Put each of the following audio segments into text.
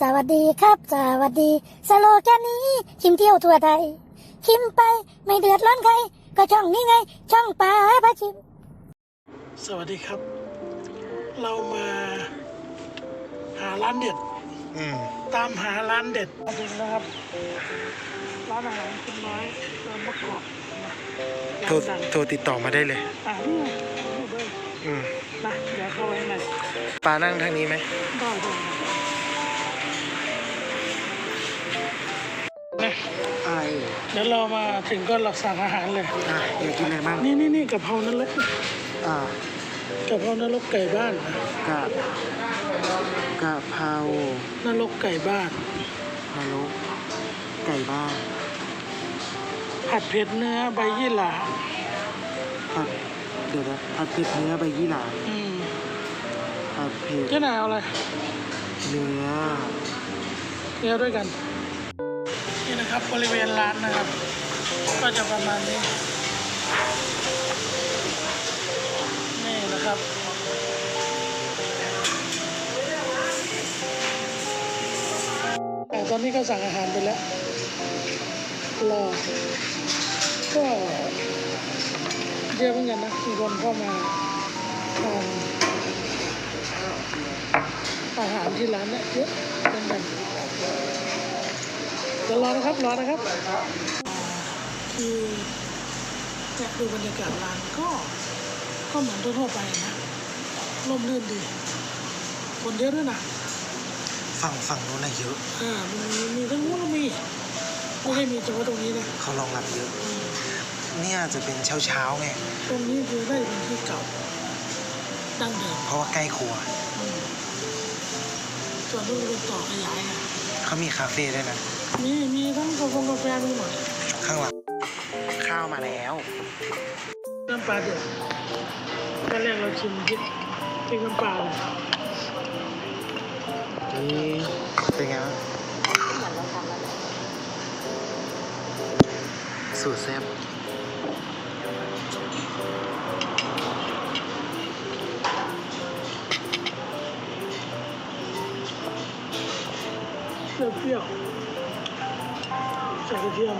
สวัสดีครับ สวัสดี สโลแกนนี้คิมเที่ยวทั่วไทยคิมไปไม่เดือดร้อนใคร ก็ช่องนี้ไง ช่องป่าพระชิม สวัสดีครับ เรามาหาร้านเด็ดอืมตามหาร้านเด็ดมาถึงแล้วครับ ร้านอาหารคุณน้อยเติมมะกอกนะโทรร้านดังโทรติดต่อมาได้เลยอ่านี่ไงนี่เบิ้งอืมนะเดี๋ยวเข้าไว้ในอยปานั่งทางนี้ไหมได้ได้ เดี๋ยวเรามาถึงก็เราสั่งอาหารเลย อะอยากกินอะไรบ้างนี่นี่นี่กะเพรานรกอ่ากะเพรานรกไก่บ้านนะกะกะเพรานรกไก่บ้าน นรกไก่บ้านผัดเผ็ดเนื้อใบยี่หร่าผัดเดี๋ยวนะผัดเผ็ดเนื้อใบยี่หร่าอืมผัดเผ็ดเจ้านายเอาอะไรเนื้อเที่ยวด้วยกัน นะครับบริเวณร้านนะครับ ก็จะประมาณนี้ นี่นะครับแต่ตอนนี้ก็สั่งอาหารไปแล้วรอก็เยอะเหมือนกันนะมีคนเข้ามาทานอาหารที่ร้านเนี่ยเยอะเหมือนกัน เดี๋ยวรอนะครับรอนะครับคือจากดูบรรยากาศร้านก็ก็เหมือนทั่วๆไปนะร่มรื่นดี คนเยอะด้วยนะฝั่งฝั่งโน้นน่ะเยอะอ่ามันมีมีทั้งนู้นก็มีไม่ใช่มีเฉพาะตรงนี้นะเขารองรับเยอะอืมเนี่ยจะเป็นเช้าเช้าๆไงตรงนี้คือได้เป็นที่เก่าดั้งเดิมเพราะว่าใกล้ครัวอืมส่วนนู้นเป็นต่อขยายไง เขามีคาเฟ่ด้วยนะ มีมีทั้งกาแฟกาแฟมีหมดข้างหลังข้าวมาแล้วน้ำปลาเดือดตอนแรกเราชิมพริกพริกน้ำปลาเลยนี่เป็นไงบ้างสูตรแซ่บ เปรี้ยวเปรี้ยวใส่กระเทียม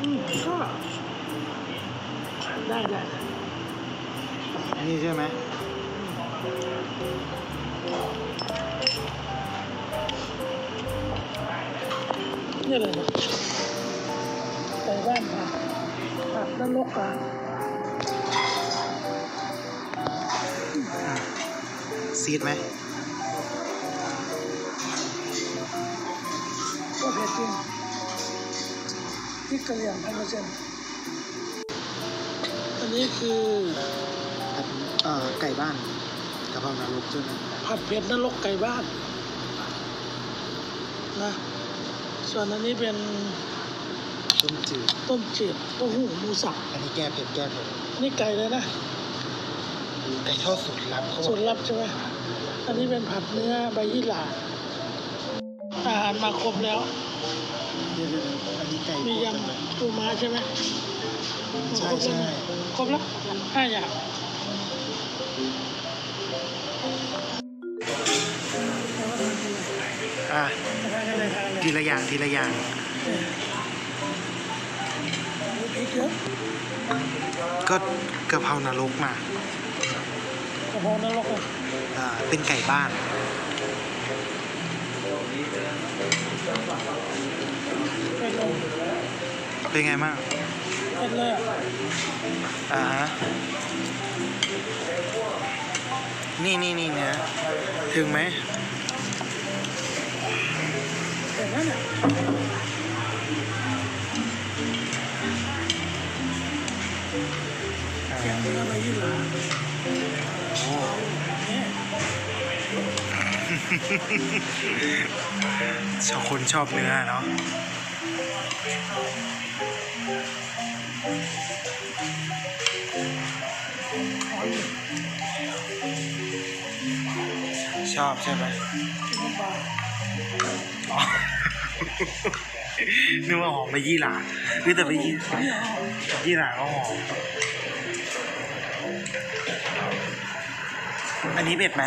อืมก็ได้ได้นี่ใช่ไหมนี่เลยนะไก่บ้านผัดผัดน้ำนกกล ซีดไหมก็เผ็ดจริงพริกกระเหรี่ยงพันเปอร์เซ็นต์อันนี้คือผัดเอ่อไก่บ้านกะเพรานรกใช่ไหมผัดเผ็ดนรกไก่บ้านนะ ส่วนอันนี้เป็นต้มจืดต้มจืดเต้าหู้หมูสับอันนี้แก้เผ็ดแก้เผ็ดนี่ไก่เลยนะ ไก่ทอดสูตรลับเขาสูตรลับใช่ไหมอันนี้เป็นผัดเนื้อใบยี่หร่าอาหารมาครบแล้ว เดี๋ยวๆอันนี้ไก่มีโคตรจังเลยยำปูม้าใช่ไหมใช่ครบแล้วนะใช่ครบแล้วห้าอย่างอะทานกันเลยทานกันเลยทีละอย่างทีละอย่างพริกเยอะก็กะเพรานรกมา กระเพรานรกเลยอ่าเป็นไก่บ้านเป็นลมเป็นไงบ้างเป็นเลยอะอ่าฮะนี่นี่นี่เนื้อถึงไหมเป็นนั่นอะอ่าแกงเนื้อใบยี่หร่าโอ้เนี่ย ชอบคนชอบเนื้อเนาะชอบใช่ไหมนึกว่าหอมไปยี่หร่าคือแต่ไปยี่เนี่ยเอายี่หร่าก็หอม อันนี้เผ็ดไหม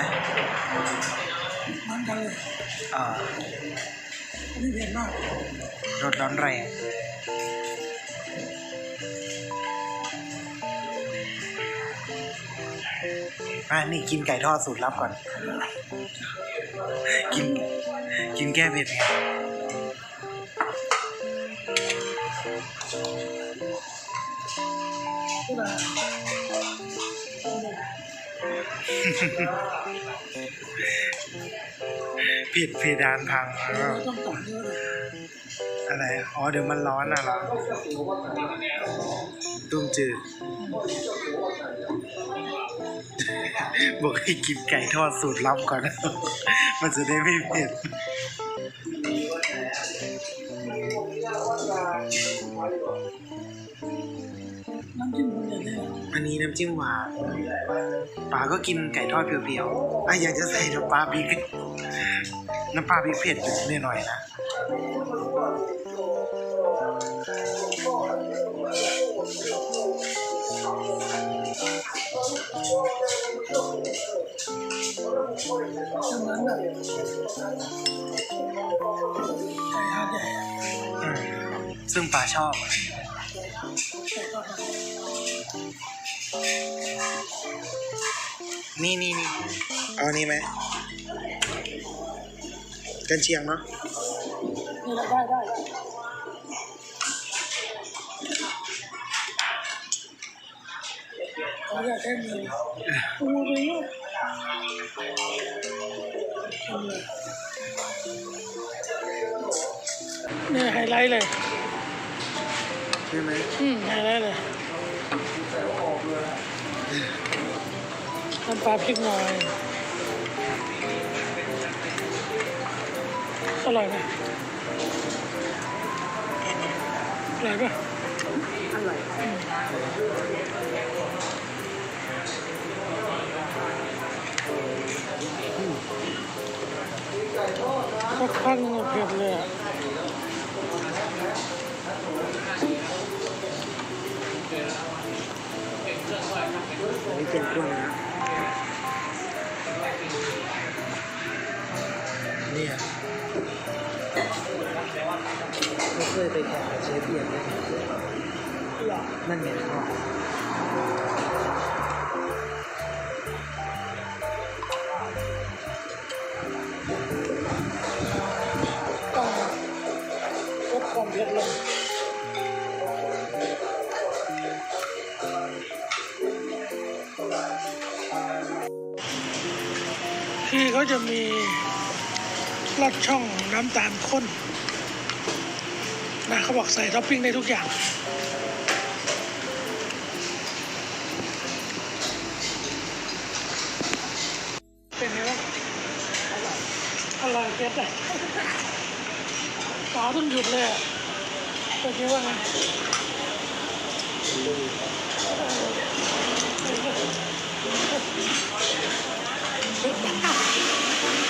มันกันเลยเอ่ออันนี้เผ็ดมากรสร้อนแรงอะนี่กินไก่ทอดสูตรลับก่อน กิน กินแก้เผ็ดไงก็ได้ ผิดเพดานพังแล้วต้องตัดเยอะเลยอะไร อ๋อ เดี๋ยวมันร้อนอะเหรอตุ้มจืด บอกให้กินไก่ทอดสูตรลับก่อน มันจะได้ไม่เผ็ด น้ำจิ้มมันอย่างนี้อันนี้น้ำจิ้มหวานป๋าก็กินไก่ทอดเพียวๆอะอยากจะใส่น้ำปลาพริกน้ำปลาพริกเผ็ดนิดหน่อยนะ ซึ่งป๋าชอบไก่ทอดหาดนี่นี่นี่เอาอันนี้ไหมกันเชียงเนาะนี่แหละได้ได้ขออยากแค่มือปูไปเยอะทำเลยเนี่ยไฮไลท์เลย ใช่ไหมอืมไฮไลท์เลยน้ำปลาพริกหน่อย อร่อยไหมอร่อยปะอร่อยสักพักหนึงเผ็ดเลย อะอันนี้เป็นเครื่องนะเนี่ยไม่เคยไปแข่งกับเชฟเอียนเลยนั่นไงพ่อต้ ที่เขาจะมีลอดช่องน้ำตาลข้นนะเขาบอกใส่ท็อปปิ้งได้ทุกอย่าง เป็นไงบ้างอร่อยเผ็ดอะป๋าต้องหยุดเลยอะเป็นไงว่าไง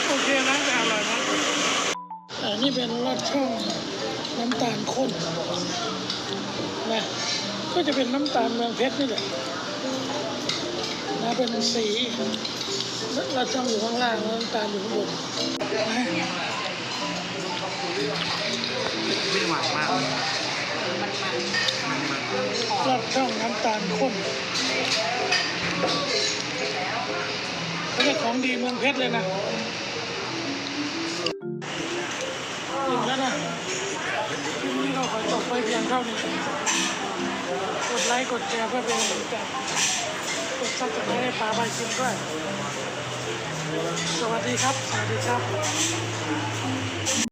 โอเคนะแต่อร่อยนะ แต่นี่เป็นลอดช่องน้ำตาลข้นนะก็จะเป็นน้ำตาลเมืองเพชรนี่แหละนะเป็นสีลอดช่องอยู่ข้างล่างน้ำตาลอยู่ข้างบนไม่หวานมากลอดช่องน้ำตาลข้นเขาเรียกของดีเมืองเพชรเลยนะ ถึงแล้วนะคลิปนี้เราขอจบไปเพียงเท่านี้กดไลค์กดแชร์เพื่อเป็นกำลังใจกดซับสไครต์ให้ปลาใบกินด้วย สวัสดีครับ สวัสดีครับ